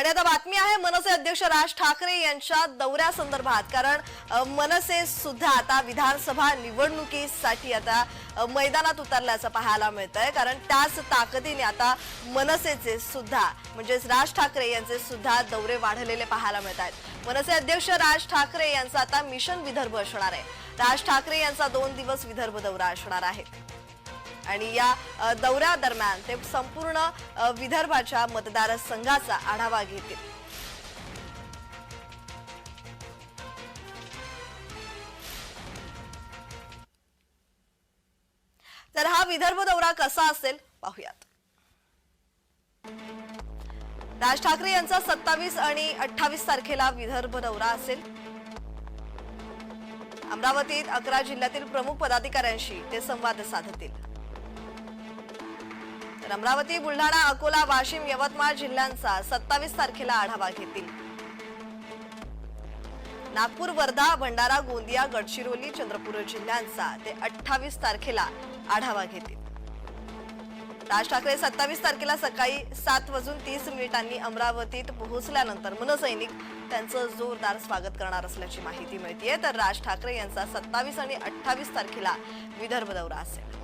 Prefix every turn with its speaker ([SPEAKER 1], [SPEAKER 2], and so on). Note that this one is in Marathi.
[SPEAKER 1] आणि आता बातमी आहे मनसे अध्यक्ष राज ठाकरे यांच्या दौऱ्यासंदर्भात कारण मनसे सुद्धा आता विधानसभा निवडणुकीसाठी आता मैदानात उतरल्याचं पाहायला मिळत आहे कारण त्याच ताकदीने आता मनसेचे सुद्धा म्हणजेच राज ठाकरे यांचे सुद्धा दौरे वाढलेले पाहायला मिळत आहेत मनसे अध्यक्ष राज ठाकरे यांचा आता मिशन विदर्भ असणार आहे. राज ठाकरे यांचा दोन दिवस विदर्भ दौरा असणार आहे. आणि या दौऱ्यादरम्यान ते संपूर्ण विदर्भाच्या मतदारसंघाचा आढावा घेतील. तर हा विदर्भ दौरा कसा असेल? पाहूयात. राज ठाकरे यांचा सत्तावीस आणि अठ्ठावीस तारखेला विदर्भ दौरा असेल. अमरावतीत अकरा जिल्ह्यातील प्रमुख पदाधिकाऱ्यांशी ते संवाद साधतील. तर अमरावती बुलढाणा अकोला वाशिम यवतमाळ जिल्ह्यांचा सत्तावीस तारखेला आढावा घेतील. नागपूर वर्धा भंडारा गोंदिया गडचिरोली चंद्रपूर जिल्ह्यांचा ते अठ्ठावीस तारखेला आढावा घेतील. राज ठाकरे सत्तावीस तारखेला सकाळी सात वाजून तीस मिनिटांनी अमरावतीत पोहोचल्यानंतर मनसैनिक त्यांचं जोरदार स्वागत करणार असल्याची माहिती मिळतीये. तर राज ठाकरे यांचा सत्तावीस आणि अठ्ठावीस तारखेला विदर्भ दौरा असेल.